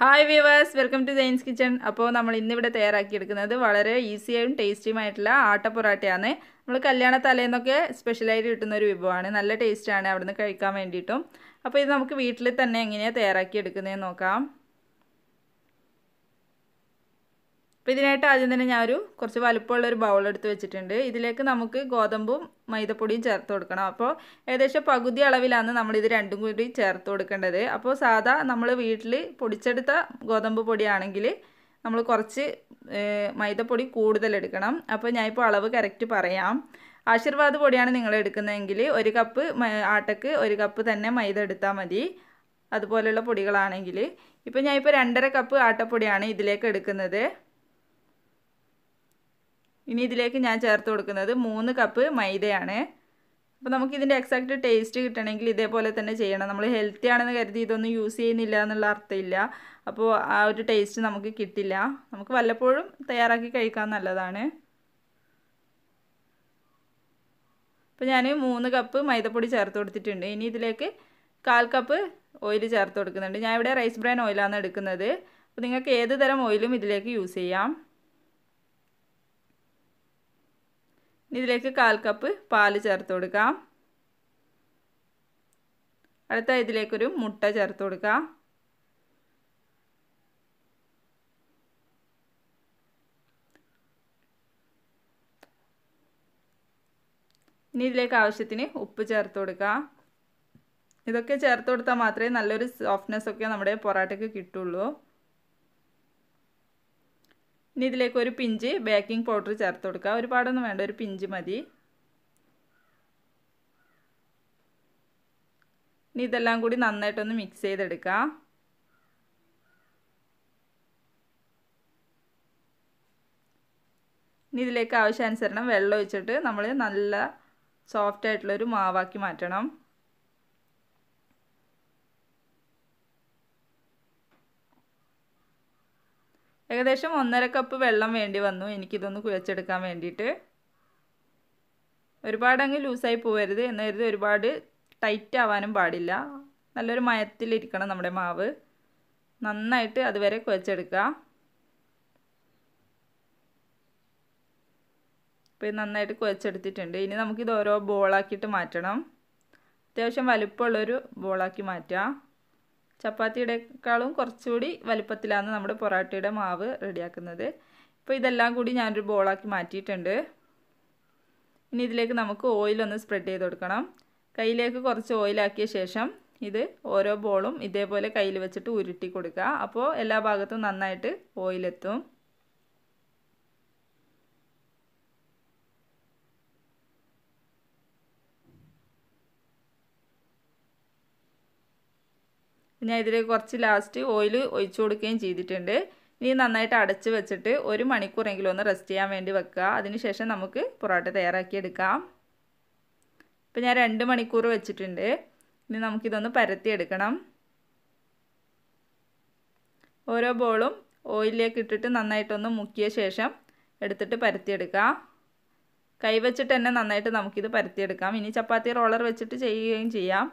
Hi viewers welcome to Jain's kitchen അപ്പോൾ നമ്മൾ ഇന്നിവിടെ തയ്യാറാക്കിയെടുക്കുന്നത് വളരെ ഈസിയായും ടേസ്റ്റിയുമായിട്ടുള്ള ആട്ട പൊറാട്ടയാണ് നമ്മൾ കല്യാണ തലേന്നൊക്കെ സ്പെഷ്യലായിട്ട് കിട്ടുന്ന ഒരു വിഭവമാണ്. നല്ല ടേസ്റ്റാണ് അവിടുന്ന് കഴിക്കാൻ വേണ്ടിയിട്ടും. അപ്പോൾ ഇത് നമുക്ക് വീട്ടിൽ തന്നെ എങ്ങനെയാണ് തയ്യാറാക്കിയെടുക്കുന്നതെന്ന് നോക്കാം. അപ്പോൾ ഇതിനായിട്ട് ആദ്യം തന്നെ ഞാനൊരു കുറച്ച് വലുപ്പമുള്ള ഒരു ബൗൾ എടുത്ത് വെച്ചിട്ടുണ്ട്. ഇതിലേക്ക് നമുക്ക് ഗോതമ്പും മൈദപ്പൊടിയും ചേർത്ത് കൊടുക്കണം. അപ്പോൾ ഏകദേശം പകുതി അളവിലാണ് നമ്മളിത് രണ്ടും കൂടി ചേർത്ത് കൊടുക്കേണ്ടത്. അപ്പോൾ സാധാ നമ്മൾ വീട്ടിൽ പൊടിച്ചെടുത്ത ഗോതമ്പ് പൊടിയാണെങ്കിൽ നമ്മൾ കുറച്ച് മൈദപ്പൊടി കൂടുതൽ എടുക്കണം. അപ്പോൾ ഞാനിപ്പോൾ അളവ് കറക്റ്റ് പറയാം. ആശീർവാദ് പൊടിയാണ് നിങ്ങൾ എടുക്കുന്നതെങ്കിൽ ഒരു കപ്പ് ആട്ടക്ക് ഒരു കപ്പ് തന്നെ മൈദ എടുത്താൽ മതി. അതുപോലെയുള്ള പൊടികളാണെങ്കിൽ. ഇപ്പോൾ ഞാനിപ്പോൾ രണ്ടര കപ്പ് ആട്ടപ്പൊടിയാണ് ഇതിലേക്ക് എടുക്കുന്നത്. ഇനി ഇതിലേക്ക് ഞാൻ ചേർത്ത് കൊടുക്കുന്നത് മൂന്ന് കപ്പ് മൈദയാണ്. അപ്പോൾ നമുക്ക് ഇതിന്റെ എക്സാക്റ്റ് ടേസ്റ്റ് കിട്ടണമെങ്കിൽ ഇതേപോലെ തന്നെ ചെയ്യണം. നമ്മൾ ഹെൽത്തി ആണെന്ന് കരുതി ഇതൊന്നും യൂസ് ചെയ്യുന്നില്ല എന്നുള്ള അർത്ഥമില്ല. അപ്പോൾ ആ ഒരു ടേസ്റ്റ് നമുക്ക് കിട്ടില്ല. നമുക്ക് വല്ലപ്പോഴും തയ്യാറാക്കി കഴിക്കാൻ നല്ലതാണ്. അപ്പോൾ ഞാൻ മൂന്ന് കപ്പ് മൈദപ്പൊടി ചേർത്ത് കൊടുത്തിട്ടുണ്ട്. ഇനി ഇതിലേക്ക് കാൽ കപ്പ് ഓയിൽ ചേർത്ത് കൊടുക്കുന്നുണ്ട്. ഞാൻ ഇവിടെ റൈസ് ബ്രാൻ ഓയിലാണ് എടുക്കുന്നത്. അപ്പോൾ നിങ്ങൾക്ക് ഏത് തരം ഓയിലും ഇതിലേക്ക് യൂസ് ചെയ്യാം. ഇതിലേക്ക് കാൽ കപ്പ് പാൽ ചേർത്ത് കൊടുക്കാം. അടുത്ത ഇതിലേക്കൊരു മുട്ട ചേർത്ത് കൊടുക്കാം. ഇനി ഇതിലേക്ക് ആവശ്യത്തിന് ഉപ്പ് ചേർത്ത് കൊടുക്കാം. ഇതൊക്കെ ചേർത്ത് കൊടുത്താൽ മാത്രമേ നല്ലൊരു സോഫ്റ്റ്നെസ് ഒക്കെ നമ്മുടെ പൊറാട്ടയ്ക്ക് കിട്ടുള്ളൂ. ഇനി ഇതിലേക്ക് ഒരു പിഞ്ച് ബേക്കിംഗ് പൗഡർ ചേർത്ത് കൊടുക്കുക. ഒരുപാടൊന്നും വേണ്ട ഒരു പിഞ്ച് മതി. ഇനി ഇതെല്ലാം കൂടി നന്നായിട്ടൊന്ന് മിക്സ് ചെയ്തെടുക്കുക. ഇനി ഇതിലേക്ക് ആവശ്യാനുസരണം വെള്ളം ഒഴിച്ചിട്ട് നമ്മൾ നല്ല സോഫ്റ്റ് ആയിട്ടുള്ളൊരു മാവാക്കി മാറ്റണം. ഏകദേശം ഒന്നര കപ്പ് വെള്ളം വേണ്ടി വന്നു. എനിക്കിതൊന്ന് കുഴച്ചെടുക്കാൻ വേണ്ടിയിട്ട്. ഒരുപാട് അങ്ങ് ലൂസായി പോകരുത് എന്ന് കരുതി ഒരുപാട് ടൈറ്റ് ആവാനും പാടില്ല. നല്ലൊരു മയത്തിലിരിക്കണം നമ്മുടെ മാവ്. നന്നായിട്ട് അതുവരെ കുഴച്ചെടുക്കുക. ഇപ്പോൾ നന്നായിട്ട് കുഴച്ചെടുത്തിട്ടുണ്ട്. ഇനി നമുക്കിത് ഓരോ ബോളാക്കിയിട്ട് മാറ്റണം. അത്യാവശ്യം വലുപ്പമുള്ളൊരു ബോളാക്കി മാറ്റുക. ചപ്പാത്തിയുടെക്കാളും കുറച്ചുകൂടി വലുപ്പത്തിലാണ് നമ്മുടെ പൊറാട്ടയുടെ മാവ് റെഡിയാക്കുന്നത്. ഇപ്പോൾ ഇതെല്ലാം കൂടി ഞാനൊരു ബോളാക്കി മാറ്റിയിട്ടുണ്ട്. ഇനി ഇതിലേക്ക് നമുക്ക് ഓയിലൊന്ന് സ്പ്രെഡ് ചെയ്ത് കൊടുക്കണം. കയ്യിലേക്ക് കുറച്ച് ഓയിലാക്കിയ ശേഷം ഇത് ഓരോ ബോളും ഇതേപോലെ കയ്യിൽ വെച്ചിട്ട് ഉരുട്ടി കൊടുക്കുക. അപ്പോൾ എല്ലാ ഭാഗത്തും നന്നായിട്ട് ഓയിലെത്തും ഞാൻ ഇതിൽ കുറച്ച് ലാസ്റ്റ് ഓയിൽ ഒഴിച്ചു കൊടുക്കുകയും ചെയ്തിട്ടുണ്ട്. ഇനി നന്നായിട്ട് അടച്ച് വെച്ചിട്ട് ഒരു മണിക്കൂറെങ്കിലും ഒന്ന് റെസ്റ്റ് ചെയ്യാൻ വേണ്ടി വെക്കുക. അതിനുശേഷം നമുക്ക് പൊറോട്ട തയ്യാറാക്കിയെടുക്കാം ഇപ്പം ഞാൻ രണ്ട് മണിക്കൂർ വെച്ചിട്ടുണ്ട്. ഇനി നമുക്കിതൊന്ന് പരത്തിയെടുക്കണം ഓരോ ബോളും ഓയിലിലേക്ക് ഇട്ടിട്ട് നന്നായിട്ടൊന്ന് മുക്കിയ ശേഷം എടുത്തിട്ട് പരത്തിയെടുക്കുക കൈവച്ചിട്ട് തന്നെ നന്നായിട്ട് നമുക്കിത് പരത്തിയെടുക്കാം ഇനി ചപ്പാത്തി റോളർ വെച്ചിട്ട് ചെയ്യുകയും ചെയ്യാം.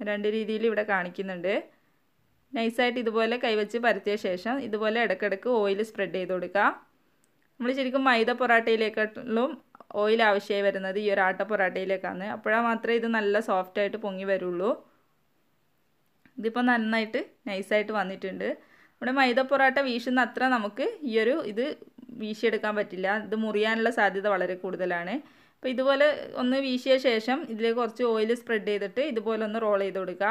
രണ്ട് രീതിയിൽ ഇവിടെ കാണിക്കുന്നുണ്ട്. നൈസായിട്ട് ഇതുപോലെ കൈവച്ച് പരത്തിയ ശേഷം ഇതുപോലെ ഇടയ്ക്കിടയ്ക്ക് ഓയിൽ സ്പ്രെഡ് ചെയ്ത് കൊടുക്കുക. നമ്മൾ ശരിക്കും മൈദ പൊറാട്ടയിലേക്കാളും ഓയിൽ ആവശ്യമായി വരുന്നത് ഈ ഒരു ആട്ട പൊറാട്ടയിലേക്കാണ്. അപ്പോഴാ മാത്രമേ ഇത് നല്ല സോഫ്റ്റായിട്ട് പൊങ്ങി വരുള്ളൂ. ഇതിപ്പോൾ നന്നായിട്ട് നൈസായിട്ട് വന്നിട്ടുണ്ട്. നമ്മുടെ മൈദ പൊറാട്ട വീശുന്ന അത്ര നമുക്ക് ഈ ഒരു ഇത് വീശിയെടുക്കാൻ പറ്റില്ല. ഇത് മുറിയാനുള്ള സാധ്യത വളരെ കൂടുതലാണ്. അപ്പോൾ ഇതുപോലെ ഒന്ന് വീശിയ ശേഷം ഇതിലേക്ക് കുറച്ച് ഓയിൽ സ്പ്രെഡ് ചെയ്തിട്ട് ഇതുപോലെ ഒന്ന് റോൾ ചെയ്ത് കൊടുക്കുക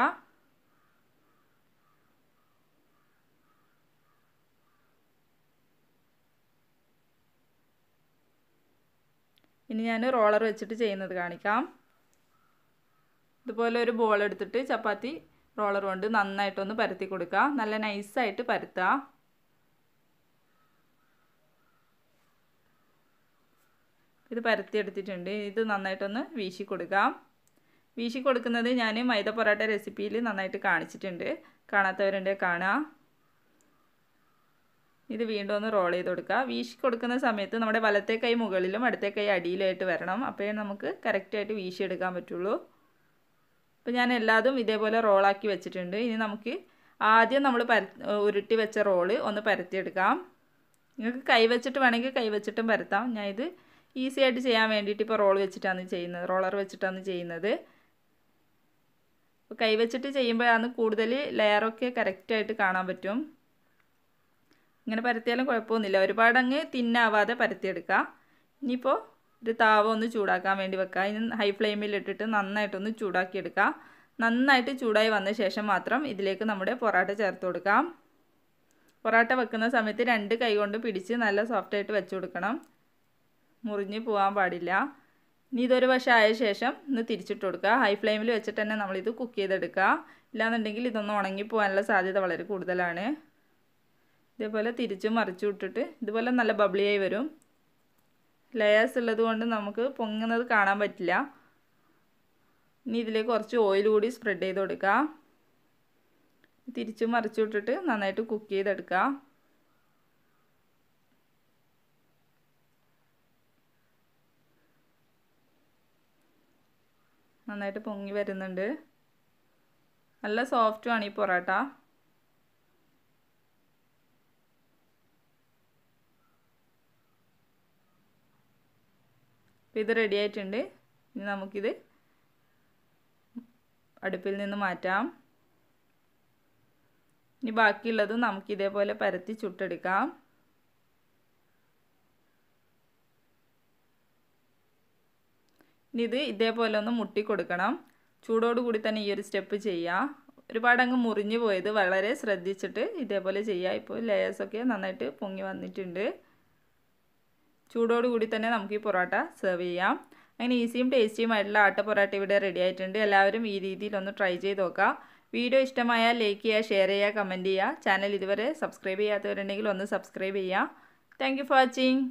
ഇനി ഞാൻ റോളർ വെച്ചിട്ട് ചെയ്യുന്നത് കാണിക്കാം. ഇതുപോലെ ഒരു ബോൾ എടുത്തിട്ട് ചപ്പാത്തി റോളർ കൊണ്ട് നന്നായിട്ടൊന്ന് പരത്തി കൊടുക്കുക നല്ല നൈസായിട്ട് പരത്തുക ഇത് പരത്തിയെടുത്തിട്ടുണ്ട്. ഇത് നന്നായിട്ടൊന്ന് വീശി കൊടുക്കാം വീശി കൊടുക്കുന്നത് ഞാൻ മൈദ പൊറാട്ട റെസിപ്പിയിൽ നന്നായിട്ട് കാണിച്ചിട്ടുണ്ട്. കാണാത്തവരുണ്ട് കാണാം. ഇത് വീണ്ടും ഒന്ന് റോൾ ചെയ്ത് കൊടുക്കുക വീശി കൊടുക്കുന്ന സമയത്ത് നമ്മുടെ വലത്തെ കൈ മുകളിലും അടുത്ത കൈ അടിയിലായിട്ട് വരണം. അപ്പോഴേ നമുക്ക് കറക്റ്റായിട്ട് വീശിയെടുക്കാൻ പറ്റുള്ളൂ. അപ്പോൾ ഞാൻ എല്ലാതും ഇതേപോലെ റോളാക്കി വെച്ചിട്ടുണ്ട്. ഇനി നമുക്ക് ആദ്യം നമ്മൾ പര ഉരുട്ടി വെച്ച റോൾ ഒന്ന് പരത്തിയെടുക്കാം. നിങ്ങൾക്ക് കൈ വെച്ചിട്ട് വേണമെങ്കിൽ കൈ വെച്ചിട്ടും പരത്താം. ഞാൻ ഇത് ഈസി ആയിട്ട് ചെയ്യാൻ വേണ്ടിയിട്ട് ഇപ്പോൾ റോൾ വെച്ചിട്ടാണ് ചെയ്യുന്നത്. റോളർ വെച്ചിട്ടാണ് ചെയ്യുന്നത്. അപ്പോൾ കൈ വെച്ചിട്ട് ചെയ്യുമ്പോഴാണ് കൂടുതൽ ലെയറൊക്കെ കറക്റ്റായിട്ട് കാണാൻ പറ്റും. ഇങ്ങനെ പരത്തിയാലും കുഴപ്പമൊന്നുമില്ല. ഒരുപാട് അങ്ങ് തിന്നാവാതെ പരത്തിയെടുക്കുക ഇനിയിപ്പോൾ ഒരു താവ ഒന്ന് ചൂടാക്കാൻ വേണ്ടി വെക്കുക ഇനി ഹൈ ഫ്ലെയിമിൽ ഇട്ടിട്ട് നന്നായിട്ടൊന്ന് ചൂടാക്കിയെടുക്കുക നന്നായിട്ട് ചൂടായി വന്ന ശേഷം മാത്രം ഇതിലേക്ക് നമ്മുടെ പൊറാട്ട ചേർത്ത് കൊടുക്കാം. പൊറാട്ട വെക്കുന്ന സമയത്ത് രണ്ട് കൈ കൊണ്ട് പിടിച്ച് നല്ല സോഫ്റ്റായിട്ട് വെച്ച് കൊടുക്കണം. മുറിഞ്ഞ് പോകാൻ പാടില്ല. ഇനി ഇതൊരു വശം ആയ ശേഷം ഒന്ന് തിരിച്ചിട്ട് കൊടുക്കുക. ഹൈ ഫ്ലെയിമിൽ വെച്ചിട്ട് തന്നെ നമ്മളിത് കുക്ക് ചെയ്തെടുക്കുക. ഇല്ലാന്നുണ്ടെങ്കിൽ ഇതൊന്ന് ഉണങ്ങി പോകാനുള്ള സാധ്യത വളരെ കൂടുതലാണ്. ഇതേപോലെ തിരിച്ചും മറിച്ചു വിട്ടിട്ട് ഇതുപോലെ നല്ല ബബ്ലിയായി വരും. ലെയേഴ്സ് ഉള്ളത് കൊണ്ട് നമുക്ക് പൊങ്ങുന്നത് കാണാൻ പറ്റില്ല. ഇനി ഇതിലേക്ക് കുറച്ച് ഓയിൽ കൂടി സ്പ്രെഡ് ചെയ്ത് കൊടുക്കുക. തിരിച്ചും മറിച്ചു വിട്ടിട്ട് നന്നായിട്ട് കുക്ക് ചെയ്തെടുക്കുക. നന്നായിട്ട് പൊങ്ങി വരുന്നുണ്ട്. നല്ല സോഫ്റ്റുമാണ് ഈ പൊറോട്ട. അപ്പോൾ ഇത് റെഡി ആയിട്ടുണ്ട്. ഇനി നമുക്കിത് അടുപ്പിൽ നിന്ന് മാറ്റാം. ഇനി ബാക്കിയുള്ളത് നമുക്ക് ഇതേപോലെ പരത്തി ചുട്ടെടുക്കാം. ഇനി ഇത് ഇതേപോലെ ഒന്ന് മുട്ടി കൊടുക്കണം. ചൂടോട് കൂടി തന്നെ ഈ ഒരു സ്റ്റെപ്പ് ചെയ്യുക ഒരുപാട് അങ്ങ് മുറിഞ്ഞു പോയത് വളരെ ശ്രദ്ധിച്ചിട്ട് ഇതേപോലെ ചെയ്യുക ഇപ്പോൾ ലെയേഴ്സൊക്കെ നന്നായിട്ട് പൊങ്ങി വന്നിട്ടുണ്ട്. ചൂടോട് കൂടി തന്നെ നമുക്ക് ഈ പൊറോട്ട സെർവ് ചെയ്യാം. അങ്ങനെ ഈസിയും ടേസ്റ്റിയുമായിട്ടുള്ള ആട്ട പൊറോട്ട ഇവിടെ റെഡി ആയിട്ടുണ്ട്. എല്ലാവരും ഈ രീതിയിൽ ഒന്ന് ട്രൈ ചെയ്ത് നോക്കുക വീഡിയോ ഇഷ്ടമായാൽ ലൈക്ക് ചെയ്യുക ഷെയർ ചെയ്യുക കമന്റ് ചെയ്യുക. ചാനൽ ഇതുവരെ സബ്സ്ക്രൈബ് ചെയ്യാത്തവരുണ്ടെങ്കിൽ ഒന്ന് സബ്സ്ക്രൈബ് ചെയ്യുക താങ്ക് ഫോർ വാച്ചിങ്